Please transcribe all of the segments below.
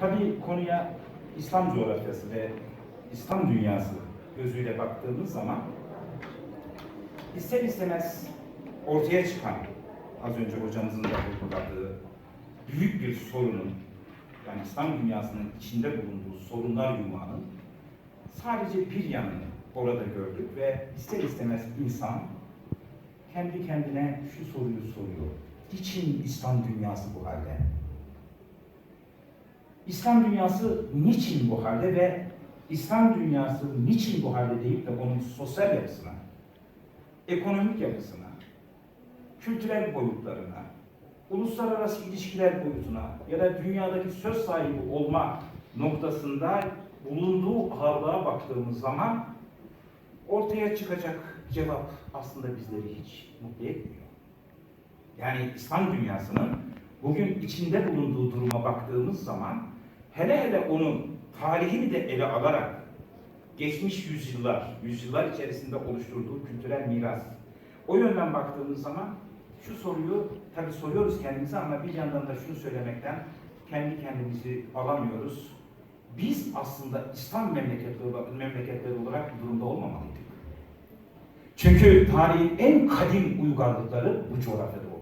Tabii konuya İslam coğrafyası ve İslam dünyası gözüyle baktığımız zaman ister istemez ortaya çıkan az önce hocamızın da vurguladığı büyük bir sorunun yani İslam dünyasının içinde bulunduğu sorunlar yumağının sadece bir yanını orada gördük ve ister istemez insan kendi kendine şu soruyu soruyor. Niçin İslam dünyası bu halde? İslam dünyası niçin bu halde ve İslam dünyası niçin bu halde deyip de onun sosyal yapısına, ekonomik yapısına, kültürel boyutlarına, uluslararası ilişkiler boyutuna ya da dünyadaki söz sahibi olma noktasında bulunduğu ağırlığa baktığımız zaman ortaya çıkacak cevap aslında bizleri hiç mutlu etmiyor. Yani İslam dünyasının bugün içinde bulunduğu duruma baktığımız zaman hele hele onun tarihini de ele alarak geçmiş yüzyıllar, yüzyıllar içerisinde oluşturduğu kültürel miras. O yönden baktığımız zaman şu soruyu tabi soruyoruz kendimize ama bir yandan da şunu söylemekten kendi kendimizi alamıyoruz. Biz aslında İslam memleketleri, memleketleri olarak durumda olmamalıydık. Çünkü tarihin en kadim uygarlıkları bu coğrafyada.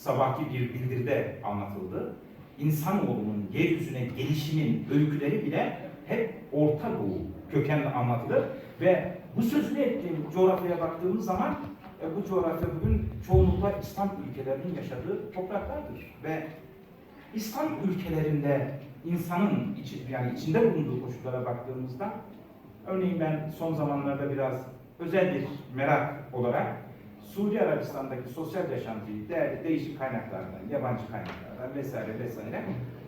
Sabahki bir bildiride anlatıldı. İnsanoğlunun yeryüzüne gelişinin öyküleri bile hep Orta Doğu kökenli anlatılır ve bu sözünü ettiğim coğrafyaya baktığımız zaman e, bu coğrafya bugün çoğunlukla İslam ülkelerinin yaşadığı topraklardır ve İslam ülkelerinde insanın içi, yani içinde bulunduğu koşullara baktığımızda örneğin ben son zamanlarda biraz özel bir merak olarak Suudi Arabistan'daki sosyal yaşantıyı değerli değişik kaynaklardan, yabancı kaynaklardan vesaire vesaire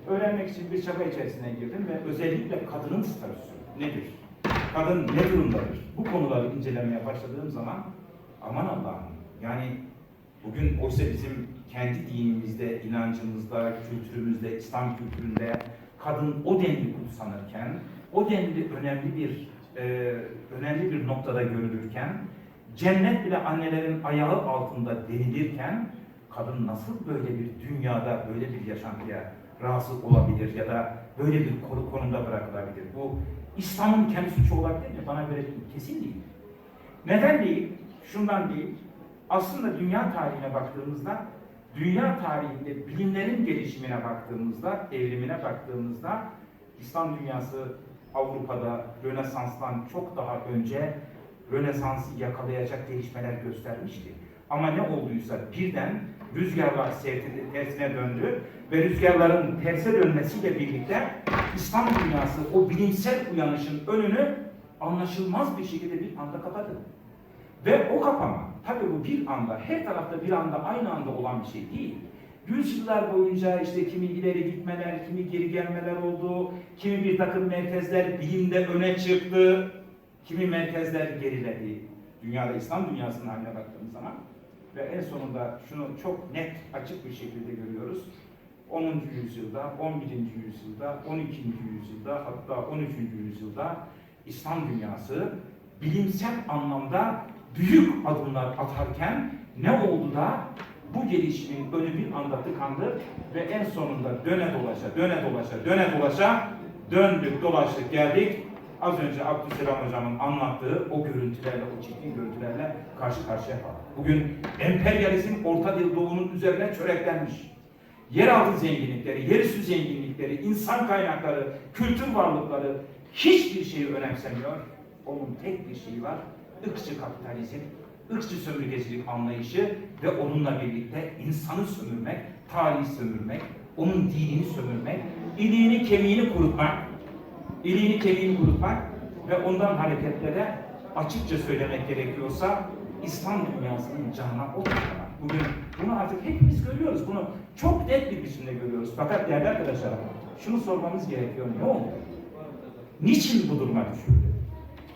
öğrenmek için bir çaba içerisine girdim ve özellikle kadının statüsü nedir? Kadın ne durumdadır? Bu konuları incelemeye başladığım zaman aman Allah'ım yani bugün oysa bizim kendi dinimizde, inancımızda, kültürümüzde, İslam kültüründe kadın o denli kutsanırken, o denli önemli bir e, önemli bir noktada görülürken, cennet bile annelerin ayağı altında denilirken, kadın nasıl böyle bir dünyada böyle bir yaşantıya razı olabilir ya da böyle bir konu konumda bırakılabilir? Bu İslam'ın kendi suçu olabilir mi? Bana göre kesin değil. Neden değil? Şundan değil. Aslında dünya tarihine baktığımızda, dünya tarihinde bilimlerin gelişimine baktığımızda, evrimine baktığımızda İslam dünyası Avrupa'da Rönesans'tan çok daha önce Rönesans'ı yakalayacak gelişmeler göstermişti. Ama ne olduysa birden rüzgarlar tersine döndü ve rüzgarların terse dönmesiyle birlikte İslam dünyası o bilimsel uyanışın önünü anlaşılmaz bir şekilde bir anda kapadı. Ve o kapama, tabii bu bir anda, her tarafta bir anda aynı anda olan bir şey değil. Yüzyıllar boyunca işte kimi ileri gitmeler, kimi geri gelmeler oldu, kimi bir takım merkezler bilimde öne çıktı, kimi merkezler geriledi. Dünyada, İslam dünyasının haline baktığımız zaman ve en sonunda şunu çok net, açık bir şekilde görüyoruz. 10. yüzyılda, 11. yüzyılda, 12. yüzyılda, hatta 13. yüzyılda İslam dünyası bilimsel anlamda büyük adımlar atarken ne oldu da bu gelişimin önü bir anda tıkandı ve en sonunda döne dolaşa, döne dolaşa, döne dolaşa döndük, dolaştık, geldik. Az önce Abdüselam Hocam'ın anlattığı o görüntülerle, o çirkin görüntülerle karşı karşıya kaldık. Bugün emperyalizm Orta Doğu'nun üzerine çöreklenmiş. Yeraltı zenginlikleri, yerüstü zenginlikleri, insan kaynakları, kültür varlıkları hiçbir şeyi önemsemiyor. Onun tek bir şeyi var, ırkçı kapitalizm, ırkçı sömürgecilik anlayışı ve onunla birlikte insanı sömürmek, tarihi sömürmek, onun dinini sömürmek, iliğini kemiğini kurutmak, iliğini kemiğini kurutmak ve ondan hareketlere açıkça söylemek gerekiyorsa İslam dünyasının canına o taşımak. Bugün bunu artık hepimiz görüyoruz. Bunu çok net bir biçimde görüyoruz. Fakat değerli arkadaşlar şunu sormamız gerekiyor. Ne oldu? Niçin bu duruma düşürdü?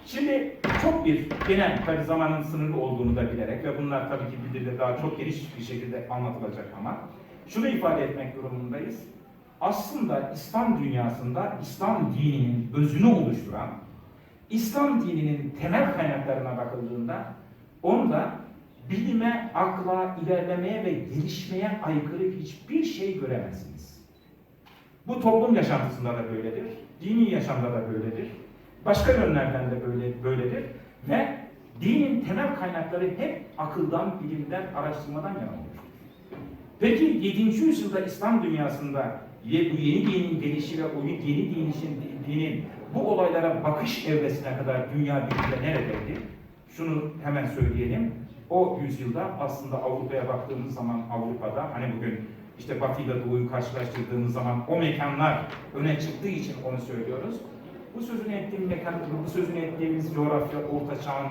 Şimdi çok bir genel tabi zamanın sınırlı olduğunu da bilerek ve bunlar tabii ki bildiride daha çok geniş bir şekilde anlatılacak ama şunu ifade etmek durumundayız. Aslında İslam dünyasında İslam dininin özünü oluşturan, İslam dininin temel kaynaklarına bakıldığında onda bilime, akla, ilerlemeye ve gelişmeye aykırı hiçbir şey göremezsiniz. Bu toplum yaşantısında da böyledir. Dini yaşamda da böyledir. Başka yönlerden de böyle böyledir. Ve dinin temel kaynakları hep akıldan, bilimden, araştırmadan olmuştur. Peki 7. yüzyılda İslam dünyasında ye- bu yeni dinin gelişi ve o yeni dinin, dinin bu olaylara bakış evresine kadar dünya bilgiyle neredeydi? Şunu hemen söyleyelim. O yüzyılda aslında Avrupa'ya baktığımız zaman Avrupa'da hani bugün işte Batı ile Doğu'yu karşılaştırdığımız zaman o mekanlar öne çıktığı için onu söylüyoruz. Bu sözünü ettiğim mekan, bu sözünü ettiğimiz coğrafya Orta Çağ'ın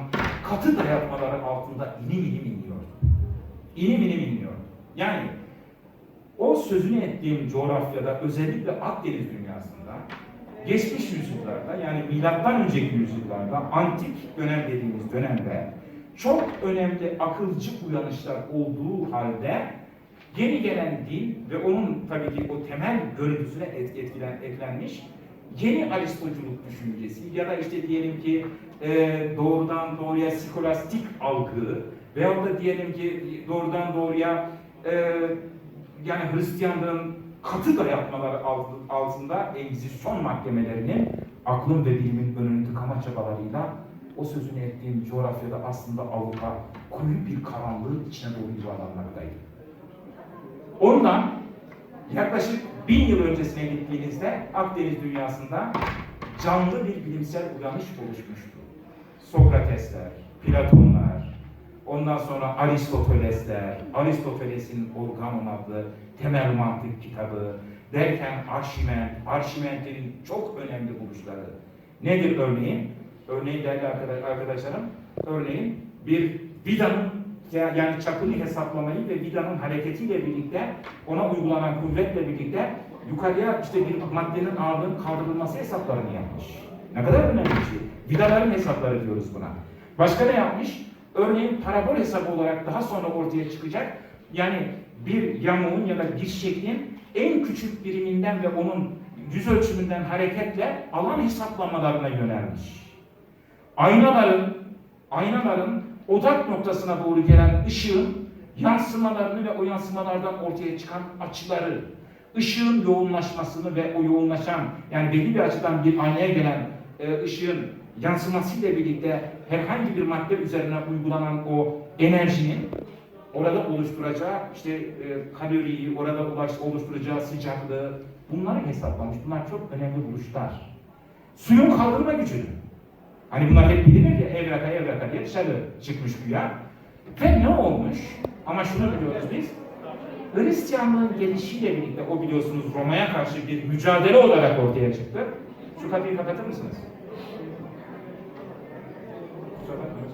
katı dayatmaları altında inim inim inliyordu. İnim inim inliyordu. Yani o sözünü ettiğim coğrafyada özellikle Akdeniz dünyasında geçmiş yüzyıllarda yani milattan önceki yüzyıllarda antik dönem dediğimiz dönemde çok önemli akılcı uyanışlar olduğu halde yeni gelen din ve onun tabii ki o temel görüntüsüne et- etkilen, eklenmiş yeni Aristoculuk düşüncesi ya da işte diyelim ki e, doğrudan doğruya skolastik algı veyahut da diyelim ki doğrudan doğruya e, yani Hristiyanlığın katı dayatmaları alt- altında Engizisyon mahkemelerinin aklın ve bilimin önünü tıkama çabalarıyla o sözünü ettiğim coğrafyada aslında Avrupa koyu bir karanlığın içine doğru yuvarlanmaktaydı. Ondan yaklaşık bin yıl öncesine gittiğinizde Akdeniz dünyasında canlı bir bilimsel uyanış oluşmuştu. Sokratesler, Platonlar, ondan sonra Aristotelesler, Aristoteles'in Organon adlı temel mantık kitabı derken Arşiment, Arşiment'in çok önemli buluşları. Nedir örneğin? Örneğin değerli arkadaş- arkadaşlarım, örneğin bir vidanın ya- yani çapını hesaplamayı ve vidanın hareketiyle birlikte ona uygulanan kuvvetle birlikte yukarıya işte bir maddenin ağırlığının kaldırılması hesaplarını yapmış. Ne kadar önemli bir şey. Vidaların hesapları diyoruz buna. Başka ne yapmış? Örneğin parabol hesabı olarak daha sonra ortaya çıkacak. Yani bir yamuğun ya da bir şeklin en küçük biriminden ve onun yüz ölçümünden hareketle alan hesaplamalarına yönelmiş. Aynaların aynaların odak noktasına doğru gelen ışığın yansımalarını ve o yansımalardan ortaya çıkan açıları, ışığın yoğunlaşmasını ve o yoğunlaşan yani belli bir açıdan bir aynaya gelen e, ışığın yansımasıyla birlikte herhangi bir madde üzerine uygulanan o enerjinin orada oluşturacağı işte e, kaloriyi, orada ulaş, oluşturacağı sıcaklığı bunları hesaplamış. Bunlar çok önemli buluşlar. Suyun kaldırma gücünü. Hani bunlar hep bilinir ya evraka evraka diye dışarı çıkmış güya. Ve ne olmuş? Ama şunu biliyoruz biz. Hristiyanlığın gelişiyle birlikte o biliyorsunuz Roma'ya karşı bir mücadele olarak ortaya çıktı. Şu kapıyı kapatır mısınız?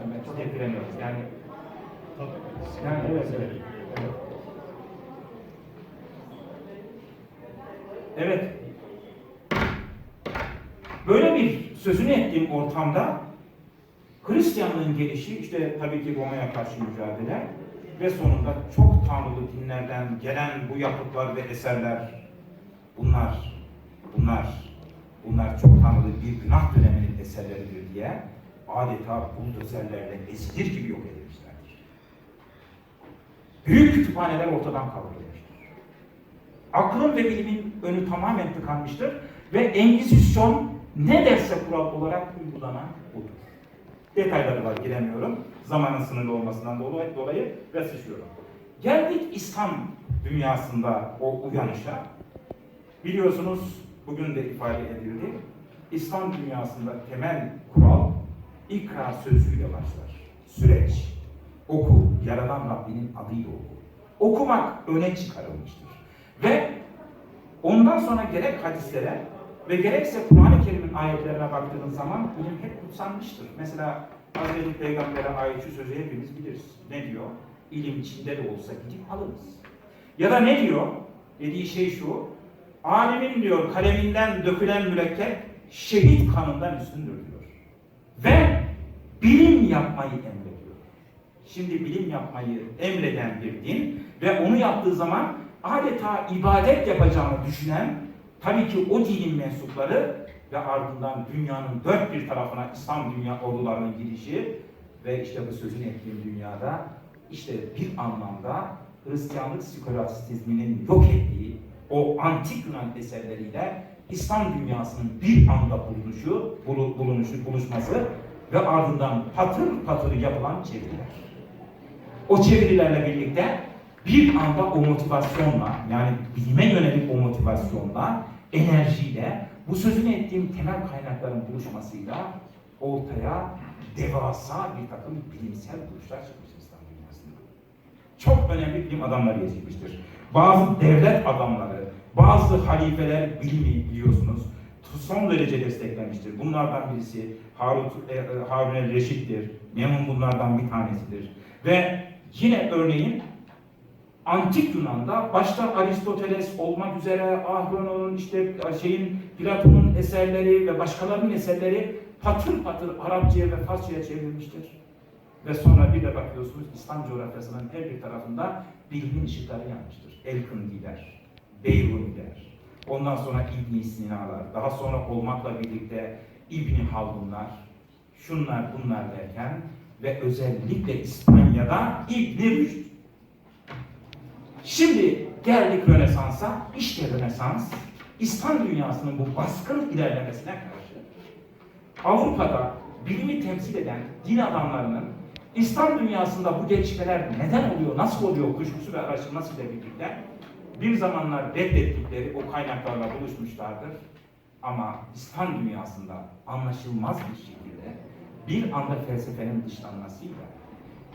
Hocam ben çok etkileniyorum. Yani yani evet evet. Evet. Evet. Böyle bir sözünü ettiğim ortamda Hristiyanlığın gelişi işte tabii ki Roma'ya karşı mücadele ve sonunda çok tanrılı dinlerden gelen bu yapıtlar ve eserler bunlar bunlar bunlar çok tanrılı bir günah döneminin eserleridir diye adeta buldozerlerle ezilir gibi yok edilmişlerdir. Büyük kütüphaneler ortadan kaldırılmıştır. Aklın ve bilimin önü tamamen tıkanmıştır ve Engizisyon ne derse kural olarak uygulanan budur. Detayları var giremiyorum. Zamanın sınırlı olmasından dolayı, dolayı ve sıçıyorum. Geldik İslam dünyasında o uyanışa. Biliyorsunuz bugün de ifade edildi. İslam dünyasında temel kural ikra sözüyle başlar. Süreç. Oku, yaradan Rabbinin adıyla oku. Okumak öne çıkarılmıştır. Ve ondan sonra gerek hadislere ve gerekse Kur'an-ı Kerim'in ayetlerine baktığınız zaman ilim hep kutsanmıştır. Mesela Hazreti Peygamber'e ait şu sözü hepimiz biliriz. Ne diyor? İlim Çin'de de olsa gidip alınız. Ya da ne diyor? Dediği şey şu. Alimin diyor kaleminden dökülen mürekkep şehit kanından üstündür diyor. Ve bilim yapmayı emrediyor. Şimdi bilim yapmayı emreden bir din ve onu yaptığı zaman adeta ibadet yapacağını düşünen tabii ki o dinin mensupları ve ardından dünyanın dört bir tarafına İslam dünya ordularının girişi ve işte bu sözünü ettiğim dünyada işte bir anlamda Hristiyanlık skolastisizminin yok ettiği o antik Yunan eserleriyle İslam dünyasının bir anda bulunuşu, bulu- bulunuşu, buluşması ve ardından patır patır yapılan çeviriler. O çevirilerle birlikte bir anda o motivasyonla, yani bilime yönelik o motivasyonla, enerjiyle, bu sözünü ettiğim temel kaynakların buluşmasıyla ortaya devasa bir takım bilimsel buluşlar çıkmış İslam dünyasında. Çok önemli bilim adamları yetişmiştir. Bazı devlet adamları, bazı halifeler bilimi biliyorsunuz son derece desteklemiştir. Bunlardan birisi Harun, e, e, Harun el Reşit'tir. Memun bunlardan bir tanesidir. Ve yine örneğin Antik Yunan'da başta Aristoteles olmak üzere Ahron'un işte şeyin Platon'un eserleri ve başkalarının eserleri patır patır Arapçaya ve Farsçaya çevrilmiştir. Ve sonra bir de bakıyorsunuz İslam coğrafyasının her bir tarafında bilimin ışıkları yanmıştır. Elkındiler, Beyruniler, ondan sonra İbn Sina'lar, daha sonra olmakla birlikte İbn Haldunlar, şunlar bunlar derken ve özellikle İspanya'da İbn Rüşd. Şimdi geldik Rönesans'a. İşte Rönesans, İslam dünyasının bu baskın ilerlemesine karşı Avrupa'da bilimi temsil eden din adamlarının İslam dünyasında bu gelişmeler neden oluyor, nasıl oluyor kuşkusu ve araştırmasıyla birlikte bir zamanlar reddettikleri o kaynaklarla buluşmuşlardır. Ama İslam dünyasında anlaşılmaz bir şekilde bir anda felsefenin dışlanmasıyla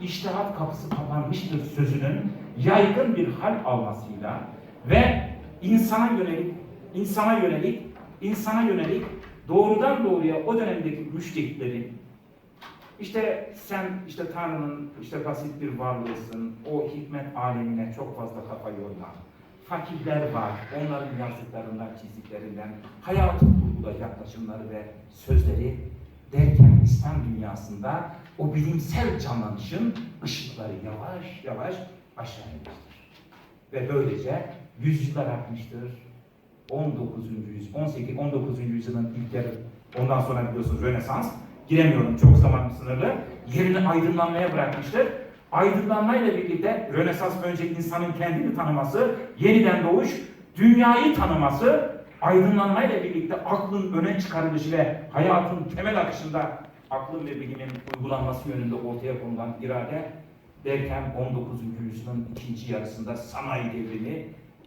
iştihat kapısı kapanmıştır sözünün yaygın bir hal almasıyla ve insana yönelik insana yönelik insana yönelik doğrudan doğruya o dönemdeki müşriklerin işte sen işte Tanrı'nın işte basit bir varlığısın, o hikmet alemine çok fazla kafa yorma. Fakirler var, onların yazdıklarından, çizdiklerinden, hayatı kurguda yaklaşımları ve sözleri derken İslam dünyasında o bilimsel canlanışın ışıkları yavaş yavaş aşağı inmiştir. Ve böylece yüzyıllar akmıştır. 19. yüzyıl, 18, 19. yüzyılın ilk yarı, ondan sonra biliyorsunuz Rönesans, giremiyorum çok zaman sınırlı, yerini aydınlanmaya bırakmıştır. Aydınlanmayla birlikte Rönesans önce insanın kendini tanıması, yeniden doğuş, dünyayı tanıması, aydınlanmayla birlikte aklın öne çıkarılışı ve hayatın temel akışında aklın ve bilimin uygulanması yönünde ortaya konulan irade derken 19. yüzyılın ikinci yarısında sanayi devrimi,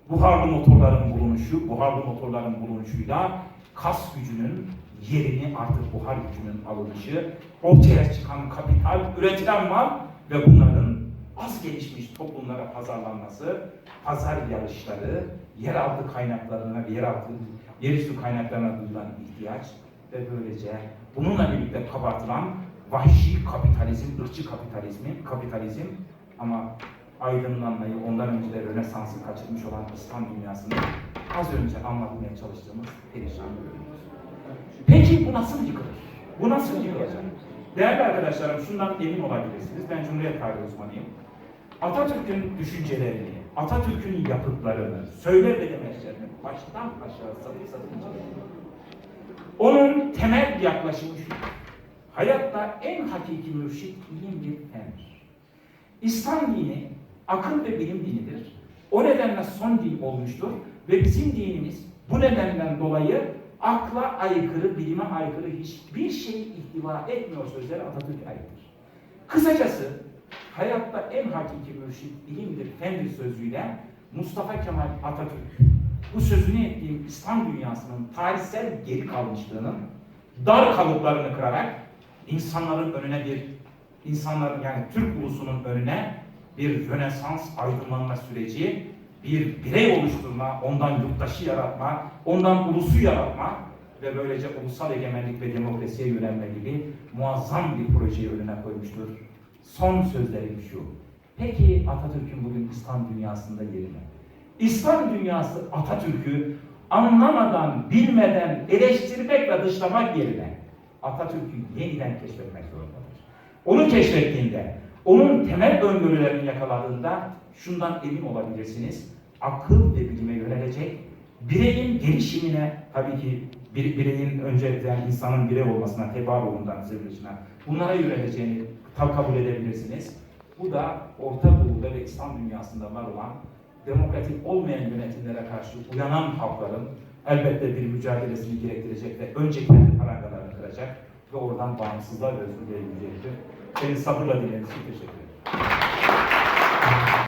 buharlı motorların bulunuşu, buharlı motorların bulunuşuyla kas gücünün yerini artık buhar gücünün alınışı, ortaya çıkan kapital, üretilen mal ve bunların az gelişmiş toplumlara pazarlanması, pazar yarışları, yeraltı kaynaklarına ve yeraltı, yerüstü kaynaklarına duyulan ihtiyaç ve böylece bununla birlikte kabartılan vahşi kapitalizm, ırkçı kapitalizmi, kapitalizm ama aydınlanmayı, ondan önce de Rönesans'ı kaçırmış olan İslam dünyasını az önce anlatmaya çalıştığımız perişan görüyoruz. Peki bu nasıl yıkılır? Bu nasıl yıkılacak? Değerli arkadaşlarım şundan emin olabilirsiniz. Ben Cumhuriyet tarihi uzmanıyım. Atatürk'ün düşüncelerini, Atatürk'ün yapıtlarını, söyler ve demeçlerini baştan aşağı satır inceleyin. Onun temel yaklaşımı şu. Hayatta en hakiki mürşit ilim bir fendir. İslam dini akıl ve bilim dinidir. O nedenle son din olmuştur ve bizim dinimiz bu nedenden dolayı akla aykırı, bilime aykırı hiçbir şey ihtiva etmiyor sözleri Atatürk'e aittir. Kısacası hayatta en hakiki mürşit ilimdir, fendir sözüyle Mustafa Kemal Atatürk bu sözünü ettiğim İslam dünyasının tarihsel geri kalmışlığının dar kalıplarını kırarak insanların önüne bir insanların yani Türk ulusunun önüne bir Rönesans aydınlanma süreci, bir birey oluşturma, ondan yurttaşı yaratma, ondan ulusu yaratma ve böylece ulusal egemenlik ve demokrasiye yönelme gibi muazzam bir projeyi önüne koymuştur. Son sözlerim şu. Peki Atatürk'ün bugün İslam dünyasında yeri ne? İslam dünyası Atatürk'ü anlamadan, bilmeden, eleştirmek ve dışlamak yerine Atatürk'ü yeniden keşfetmek zorundadır. Onu keşfettiğinde, onun temel öngörülerini yakaladığında şundan emin olabilirsiniz. Akıl ve bilime yönelecek, bireyin gelişimine, tabii ki bir bireyin önceden insanın birey olmasına, tebarruğundan zırhışına, bunlara yöneleceğini kabul edebilirsiniz. Bu da Orta Doğu'da ve İslam dünyasında var olan demokratik olmayan yönetimlere karşı uyanan halkların elbette bir mücadelesini gerektirecek ve önce kendi parangalarını kıracak ve oradan bağımsızlığa özgürlüğe yürüyecektir. Beni sabırla dinlediğiniz için teşekkür ederim.